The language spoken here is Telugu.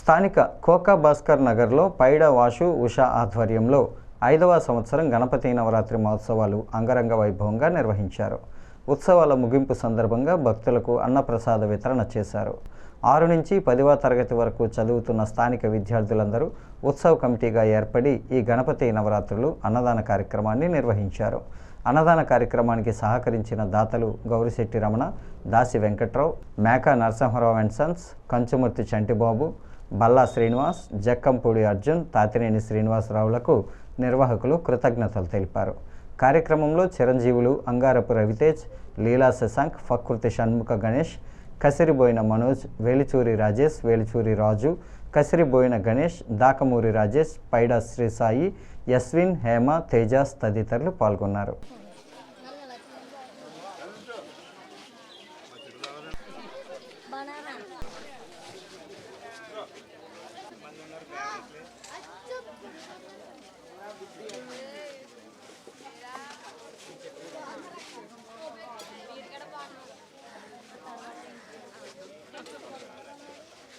స్థానిక కోకా భాస్కర్ నగర్లో పైడ వాషు ఉషా ఆధ్వర్యంలో ఐదవ సంవత్సరం గణపతి నవరాత్రి మహోత్సవాలు అంగరంగ వైభవంగా నిర్వహించారు. ఉత్సవాల ముగింపు సందర్భంగా భక్తులకు అన్నప్రసాద వితరణ చేశారు. ఆరు నుంచి పదివ తరగతి వరకు చదువుతున్న స్థానిక విద్యార్థులందరూ ఉత్సవ కమిటీగా ఏర్పడి ఈ గణపతి నవరాత్రులు అన్నదాన కార్యక్రమాన్ని నిర్వహించారు. అన్నదాన కార్యక్రమానికి సహకరించిన దాతలు గౌరిశెట్టి రమణ దాసి వెంకట్రావు మేకా నరసింహరావు అండ్ సన్స్ కంచుమూర్తి చంటిబాబు బల్లా శ్రీనివాస్ జక్కంపూడి అర్జున్ తాతినేని శ్రీనివాసరావులకు నిర్వాహకులు కృతజ్ఞతలు తెలిపారు కార్యక్రమంలో చిరంజీవులు అంగారపు రవితేజ్ లీలా శశాంక్ ఫకృతి షణ్ముఖ గణేష్ కసిరిబోయిన మనోజ్ వేలిచూరి రాజేష్ వేలిచూరి రాజు కసిరిబోయిన గణేష్ దాకమూరి రాజేష్ పైడా శ్రీసాయి యస్విన్ హేమ తేజాస్ తదితరులు పాల్గొన్నారు.